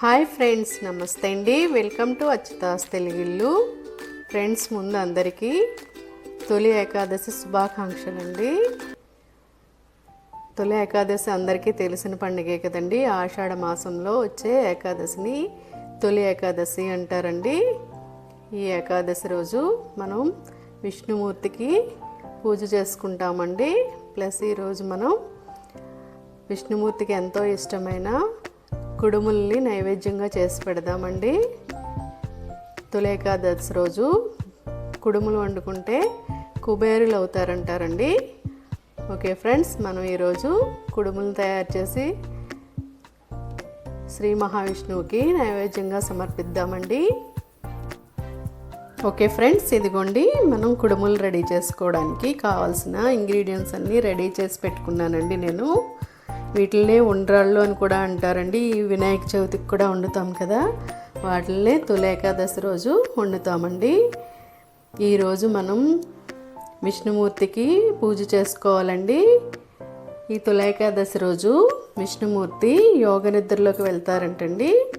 Hi friends నమస్తే అండి. Welcome to Achyuta's Telugillu. Friends ముందు అందరికీ తొలి ఏకాదశి శుభాకాంక్షలు అండి తొలి ఏకాదశి అందరికీ తెలిసిన పండుగే కదండి. ఆషాఢ మాసంలో వచ్చే ఏకాదశిని తొలి ఏకాదశి అంటారండి. ఈ ఏకాదశి రోజు మనం విష్ణుమూర్తికి పూజ చేసుకుంటామండి. ప్లస్ ఈరోజు మనం విష్ణుమూర్తికి ఎంతో ఇష్టమైన కుడుముల్ని నైవేద్యంగా చేసి పెడదామండి. తులేకాదశి రోజు కుడుములు వండుకుంటే కుబేరులు అవుతారంటారండి. ఓకే ఫ్రెండ్స్ మనం ఈరోజు కుడుములు తయారు చేసి శ్రీ మహావిష్ణువుకి నైవేద్యంగా సమర్పిద్దామండి. ఓకే ఫ్రెండ్స్ ఇదిగోండి మనం కుడుములు రెడీ చేసుకోవడానికి కావాల్సిన ఇంగ్రీడియంట్స్ అన్నీ రెడీ చేసి పెట్టుకున్నానండి నేను. వీటిల్నే ఉండ్రాళ్ళు అని కూడా అంటారండి. ఈ వినాయక చవితికి కూడా వండుతాం కదా. వాటిల్నే తొలి ఏకాదశి రోజు వండుతామండి. ఈరోజు మనం విష్ణుమూర్తికి పూజ చేసుకోవాలండి. ఈ తులైకాదశి రోజు విష్ణుమూర్తి యోగ నిద్రలోకి వెళ్తారంటండి.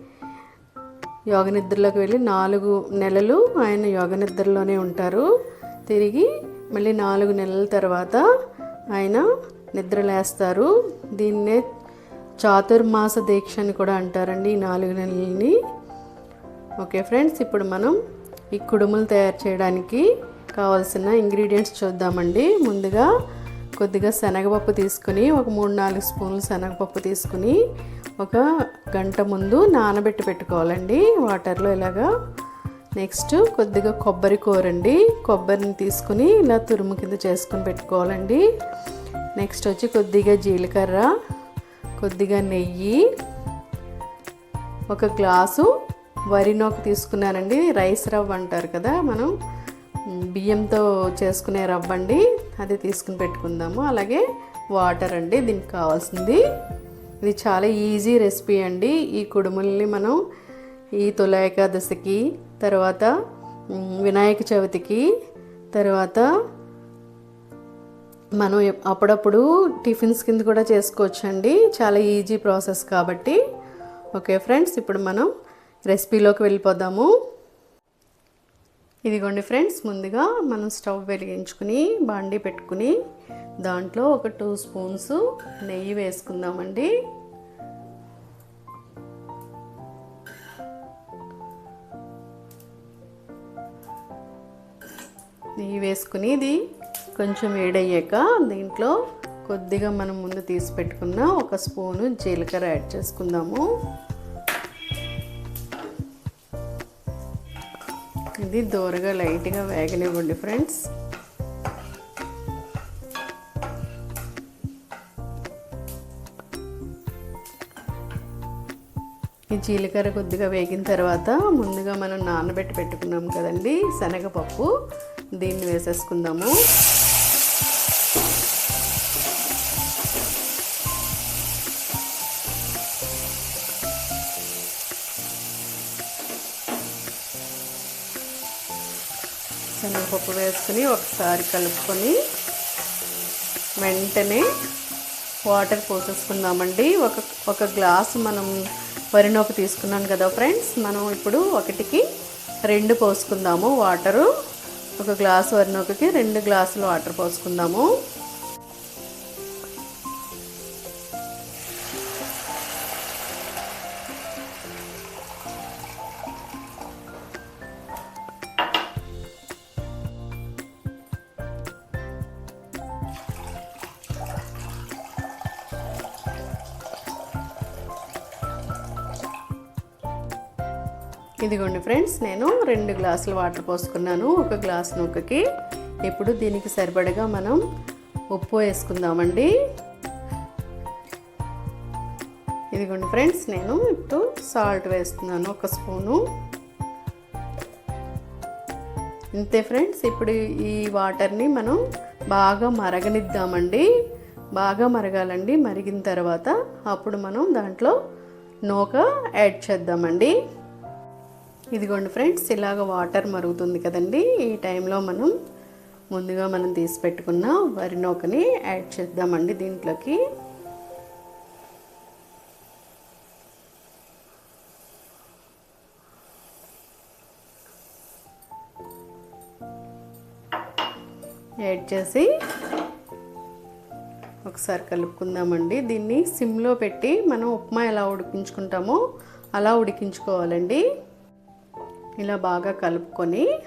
యోగ నిద్రలోకి వెళ్ళి నాలుగు నెలలు ఆయన యోగ నిద్రలోనే ఉంటారు. తిరిగి మళ్ళీ నాలుగు నెలల తర్వాత ఆయన నిద్రలేస్తారు. దీన్నే చాతుర్మాస దీక్ష అని కూడా అంటారండి ఈ నాలుగు నెలలని. ఓకే ఫ్రెండ్స్ ఇప్పుడు మనం ఈ కుడుములు తయారు చేయడానికి కావాల్సిన ఇంగ్రీడియంట్స్ చూద్దామండి. ముందుగా కొద్దిగా శనగపప్పు తీసుకుని ఒక మూడు నాలుగు స్పూన్లు శనగపప్పు తీసుకుని ఒక గంట ముందు నానబెట్టి పెట్టుకోవాలండి. వాటర్లో ఇలాగా నెక్స్ట్ కొద్దిగా కొబ్బరి కూరండి. కొబ్బరిని తీసుకుని ఇలా తురుము కింద చేసుకుని పెట్టుకోవాలండి. నెక్స్ట్ వచ్చి కొద్దిగా జీలకర్ర కొద్దిగా నెయ్యి ఒక గ్లాసు వరి నూక తీసుకున్నానండి. రైస్ రవ్వ అంటారు కదా మనం. బియ్యంతో చేసుకునే రవ్వ అండి. అది తీసుకుని పెట్టుకుందాము. అలాగే వాటర్ అండి దీనికి కావాల్సింది. ఇది చాలా ఈజీ రెసిపీ అండి. ఈ కుడుముల్ని మనం ఈ తులా ఏకాదశికి తర్వాత వినాయక చవితికి తర్వాత మనం అప్పుడప్పుడు టిఫిన్స్ కింద కూడా చేసుకోవచ్చండి. చాలా ఈజీ ప్రాసెస్ కాబట్టి. ఓకే ఫ్రెండ్స్ ఇప్పుడు మనం రెసిపీలోకి వెళ్ళిపోదాము. ఇదిగోండి ఫ్రెండ్స్ ముందుగా మనం స్టవ్ వెలిగించుకుని బాండి పెట్టుకుని దాంట్లో ఒక టూ స్పూన్స్ నెయ్యి వేసుకుందామండి. నెయ్యి వేసుకుని ఇది కొంచెం వేడయ్యాక దీంట్లో కొద్దిగా మనం ముందు తీసి పెట్టుకున్న ఒక స్పూను జీలకర్ర యాడ్ చేసుకుందాము. ఇది దూరగా లైట్గా వేగనివ్వండి ఫ్రెండ్స్. ఈ జీలకర్ర కొద్దిగా వేగిన తర్వాత ముందుగా మనం నానబెట్టి పెట్టుకున్నాం కదండి శనగపప్పు. దీన్ని వేసేసుకుందాము. శనగపప్పు వేసుకుని ఒకసారి కలుపుకొని వెంటనే వాటర్ పోసేసుకుందామండి. ఒక ఒక గ్లాసు మనం వరినొక తీసుకున్నాను కదా ఫ్రెండ్స్ మనం ఇప్పుడు ఒకటికి రెండు పోసుకుందాము వాటరు. ఒక గ్లాసు వరినోకకి రెండు గ్లాసులు వాటర్ పోసుకుందాము. ఇదిగోండి ఫ్రెండ్స్ నేను రెండు గ్లాసులు వాటర్ పోసుకున్నాను. ఒక గ్లాస్ నూకకి. ఇప్పుడు దీనికి సరిపడగా మనం ఉప్పు వేసుకుందామండి. ఇదిగోండి ఫ్రెండ్స్ నేను ఇప్పుడు సాల్ట్ వేస్తున్నాను ఒక స్పూను. ఇంతే ఫ్రెండ్స్ ఇప్పుడు ఈ వాటర్ని మనం బాగా మరగనిద్దామండి. బాగా మరగాలండి మరిగిన తర్వాత అప్పుడు మనం దాంట్లో నూక యాడ్ చేద్దామండి. ఇదిగోండి ఫ్రెండ్స్ ఇలాగ వాటర్ మరుగుతుంది కదండి. ఈ టైంలో మనం ముందుగా మనం తీసి పెట్టుకున్న వరి నూకని యాడ్ చేద్దామండి దీంట్లోకి. యాడ్ చేసి ఒకసారి కలుపుకుందామండి. దీన్ని సిమ్లో పెట్టి మనం ఉప్మా ఎలా ఉడికించుకుంటామో అలా ఉడికించుకోవాలండి. ఇలా బాగా కలుపుకొని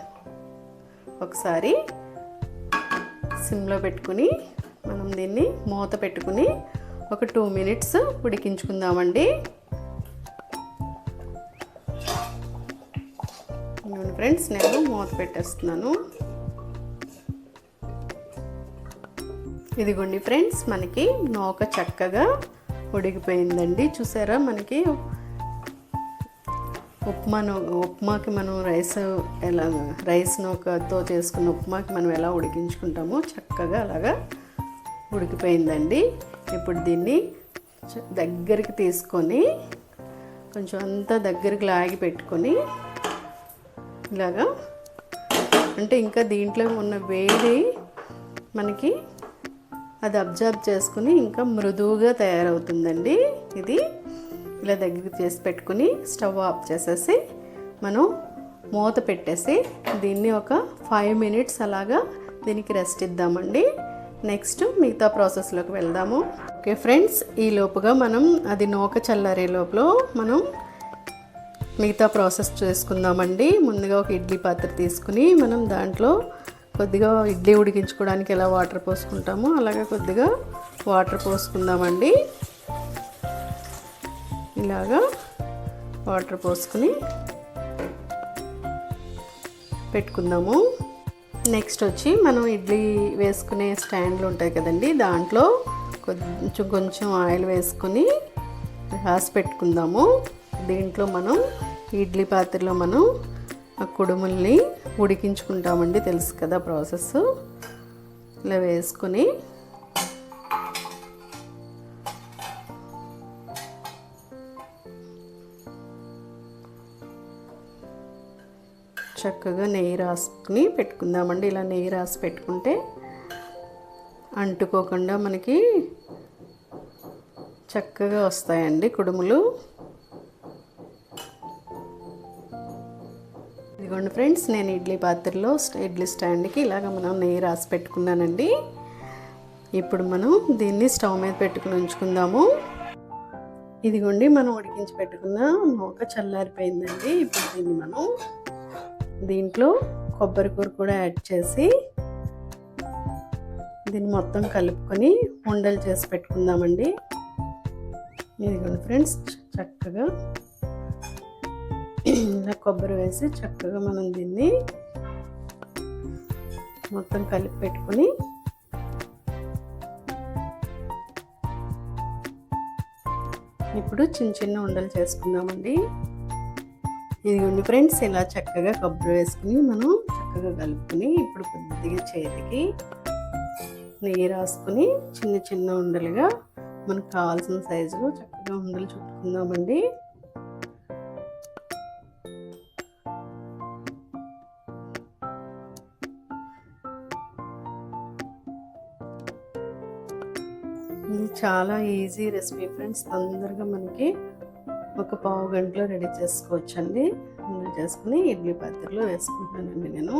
ఒకసారి సిమ్లో పెట్టుకుని మనం దీన్ని మూత పెట్టుకుని ఒక టూ మినిట్స్ ఉడికించుకుందామండి. ఫ్రెండ్స్ నేను మూత పెట్టేస్తున్నాను. ఇదిగోండి ఫ్రెండ్స్ మనకి నూక చక్కగా ఉడికిపోయిందండి. చూసారా మనకి ఉప్మాను ఉప్మాకి మనం రైస్ ఎలా రైస్ నూకతో చేసుకున్న ఉప్మాకి మనం ఎలా ఉడికించుకుంటామో చక్కగా అలాగా ఉడికిపోయిందండి. ఇప్పుడు దీన్ని దగ్గరికి తీసుకొని కొంచెం అంతా దగ్గరికి లాగి పెట్టుకొని ఇలాగా అంటే ఇంకా దీంట్లో ఉన్న వేడి మనకి అది అబ్జర్వ్ చేసుకుని ఇంకా మృదువుగా తయారవుతుందండి ఇది. ఇలా దగ్గరికి చేసి పెట్టుకుని స్టవ్ ఆఫ్ చేసేసి మనం మూత పెట్టేసి దీన్ని ఒక ఫైవ్ మినిట్స్ అలాగా దీనికి రెస్ట్ ఇద్దామండి. నెక్స్ట్ మిగతా ప్రాసెస్లోకి వెళ్దాము. ఓకే ఫ్రెండ్స్ ఈ లోపుగా మనం అది నూక చల్లారే లోపల మనం మిగతా ప్రాసెస్ చేసుకుందామండి. ముందుగా ఒక ఇడ్లీ పాత్ర తీసుకుని మనం దాంట్లో కొద్దిగా ఇడ్లీ ఉడికించుకోవడానికి ఎలా వాటర్ పోసుకుంటామో అలాగే కొద్దిగా వాటర్ పోసుకుందామండి. ఇలాగా వాటర్ పోసుకుని పెట్టుకుందాము. నెక్స్ట్ వచ్చి మనం ఇడ్లీ వేసుకునే స్టాండ్లు ఉంటాయి కదండి దాంట్లో కొంచెం కొంచెం ఆయిల్ వేసుకుని రాసి పెట్టుకుందాము. దీంట్లో మనం ఇడ్లీ పాత్రలో మనం ఆ కుడుముల్ని ఉడికించుకుంటామండి తెలుసు కదా ప్రాసెస్ ఇలా వేసుకొని చక్కగా నెయ్యి రాసుకుని పెట్టుకుందామండి. ఇలా నెయ్యి రాసి పెట్టుకుంటే అంటుకోకుండా మనకి చక్కగా వస్తాయండి కుడుములు. ఇదిగోండి ఫ్రెండ్స్ నేను ఇడ్లీ పాత్రలో ఇడ్లీ స్టాండ్కి ఇలాగ మనం నెయ్యి రాసి పెట్టుకున్నానండి. ఇప్పుడు మనం దీన్ని స్టవ్ మీద పెట్టుకుని ఉంచుకుందాము. ఇదిగోండి మనం ఉడికించి పెట్టుకున్న నూక చల్లారిపోయిందండి. ఇప్పుడు దీన్ని మనం దీంట్లో కొబ్బరి కూర కూడా యాడ్ చేసి దీన్ని మొత్తం కలుపుకొని ఉండలు చేసి పెట్టుకుందామండి. ఇదిగోండి ఫ్రెండ్స్ చక్కగా ఇలా కొబ్బరి వేసి చక్కగా మనం దీన్ని మొత్తం కలిపి పెట్టుకొని ఇప్పుడు చిన్న చిన్న ఉండలు చేసుకుందామండి. ఇదిగోండి ఫ్రెండ్స్ ఇలా చక్కగా కొబ్బరి వేసుకుని మనం చక్కగా కలుపుకొని ఇప్పుడు కొద్దిగా చేతికి నెయ్యి రాసుకుని చిన్న చిన్న ఉండలుగా మనకు కావాల్సిన సైజులో చక్కగా ఉండలు చుట్టుకుందామండి. ఇది చాలా ఈజీ రెసిపీ ఫ్రెండ్స్ తొందరగా మనకి ఒక పావు గంటలో రెడీ చేసుకోవచ్చు అండి చేసుకుని ఇడ్లీ పాత్రలో వేసుకుంటానండి నేను.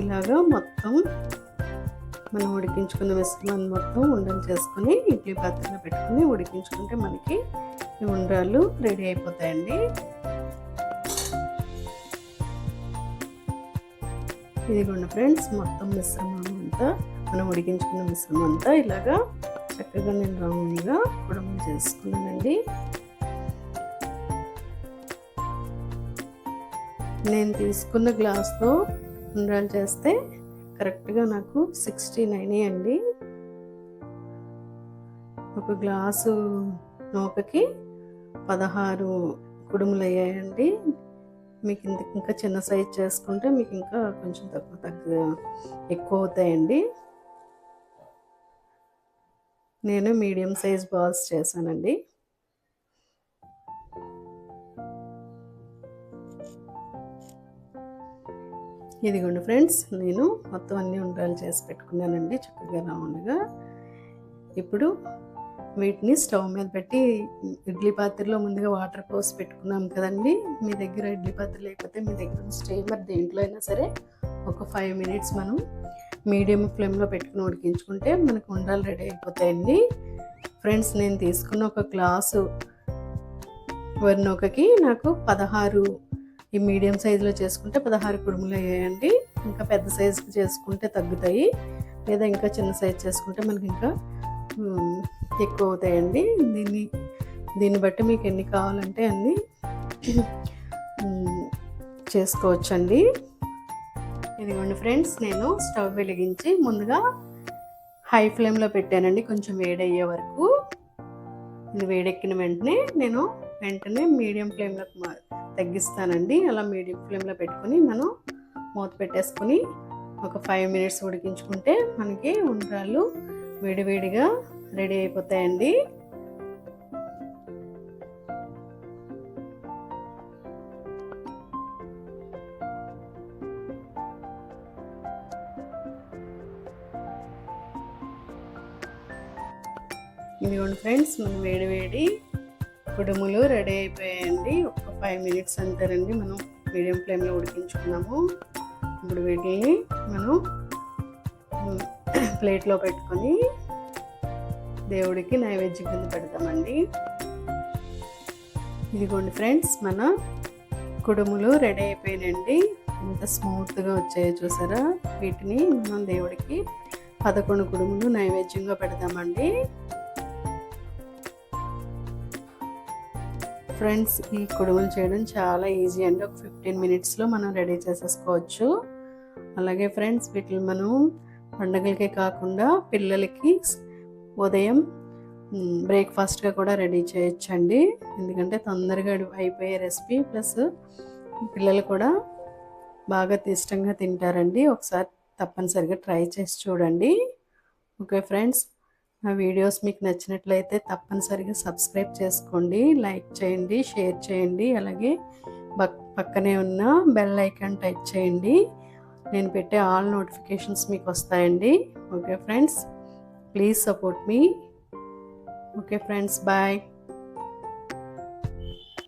ఇలాగా మొత్తం మనం ఉడికించుకున్న మిశ్రమాన్ని మొత్తం ఉండలు చేసుకుని ఇడ్లీ పాత్రలో పెట్టుకుని ఉడికించుకుంటే మనకి ఈ ఉండ్రాలు రెడీ అయిపోతాయండి. ఇదిగోండి ఫ్రెండ్స్ మొత్తం మిశ్రమం అంతా మనం ఉడికించుకున్న మిశ్రమం అంతా ఇలాగా చక్కగా నేను రౌండ్గా కుడమ చేసుకున్నానండి. నేను తీసుకున్న గ్లాస్తో ఉండ్రాలు చేస్తే కరెక్ట్గా నాకు సిక్స్టీ నైన్ అండి. ఒక గ్లాసు నూకకి పదహారు కుడుములు అయ్యాయండి. మీకు ఇంత ఇంకా చిన్న సైజ్ చేసుకుంటే మీకు ఇంకా కొంచెం తక్కువ తక్కువ ఎక్కువ అవుతాయండి. నేను మీడియం సైజ్ బాల్స్ చేశానండి. ఇదిగోండి ఫ్రెండ్స్ నేను మొత్తం అన్ని ఉండాలి చేసి పెట్టుకున్నానండి. చక్కగా రౌండ్గా ఇప్పుడు వీటిని స్టవ్ మీద పెట్టి ఇడ్లీ పాత్రలో ముందుగా వాటర్ పోసి పెట్టుకున్నాం కదండి. మీ దగ్గర ఇడ్లీ పాత్ర లేకపోతే మీ దగ్గర స్టీమర్ దేంట్లో అయినా సరే ఒక ఫైవ్ మినిట్స్ మనం మీడియం ఫ్లేమ్లో పెట్టుకుని ఉడికించుకుంటే మనకు ఉండాలి రెడీ అయిపోతాయండి. ఫ్రెండ్స్ నేను తీసుకున్న ఒక గ్లాసు వరినొకకి నాకు పదహారు ఈ మీడియం సైజులో చేసుకుంటే పదహారు కుడుములు అయ్యాయండి. ఇంకా పెద్ద సైజుకి చేసుకుంటే తగ్గుతాయి. లేదా ఇంకా చిన్న సైజు చేసుకుంటే మనకి ఇంకా ఎక్కువ అవుతాయండి దీన్ని దీన్ని బట్టి మీకు ఎన్ని కావాలంటే అన్ని చేసుకోవచ్చండి. ఇదిగోండి ఫ్రెండ్స్ నేను స్టవ్ వెలిగించి ముందుగా హై ఫ్లేమ్లో పెట్టానండి. కొంచెం వేడయ్యే వరకు. ఇది వేడెక్కిన వెంటనే నేను వెంటనే మీడియం ఫ్లేమ్లోకి మా తగ్గిస్తానండి. అలా మీడియం ఫ్లేమ్లో పెట్టుకొని మనం మూత పెట్టేసుకొని ఒక ఫైవ్ మినిట్స్ ఉడికించుకుంటే మనకి ఉండ్రాళ్ళు వేడివేడిగా రెడీ అయిపోతాయండి. ఇదిగోండి ఫ్రెండ్స్ మనం వేడి వేడి కుడుములు రెడీ అయిపోయాయండి. ఒక ఫైవ్ మినిట్స్ అంతేనండి మనం మీడియం ఫ్లేమ్లో ఉడికించుకున్నాము. ఇప్పుడు వీటిని మనం ప్లేట్లో పెట్టుకొని దేవుడికి నైవేద్యం కింద పెడతామండి. ఇదిగోండి ఫ్రెండ్స్ మన కుడుములు రెడీ అయిపోయినండి ఎంత స్మూత్గా వచ్చాయో చూసారా? వీటిని మనం దేవుడికి పదకొండు కుడుములు నైవేద్యంగా పెడతామండి. ఫ్రెండ్స్ ఈ కుడుములు చేయడం చాలా ఈజీ అండి. ఒక ఫిఫ్టీన్ మినిట్స్లో మనం రెడీ చేసేసుకోవచ్చు. అలాగే ఫ్రెండ్స్ వీటిని మనం పండగలకే కాకుండా పిల్లలకి ఉదయం బ్రేక్ఫాస్ట్గా కూడా రెడీ చేయొచ్చండి. ఎందుకంటే తొందరగా అయిపోయే రెసిపీ ప్లస్ పిల్లలు కూడా బాగా ఇష్టంగా తింటారండి. ఒకసారి తప్పనిసరిగా ట్రై చేసి చూడండి. ఓకే ఫ్రెండ్స్ నా వీడియోస్ మీకు నచ్చినట్లయితే తప్పనిసరిగా సబ్స్క్రైబ్ చేసుకోండి లైక్ చేయండి షేర్ చేయండి అలాగే పక్ పక్కనే ఉన్న బెల్ ఐకాన్ టైప్ చేయండి. నేను పెట్టే ఆల్ నోటిఫికేషన్స్ మీకు వస్తాయండి. Okay friends. ప్లీజ్ సపోర్ట్ మీ ఓకే ఫ్రెండ్స్ బాయ్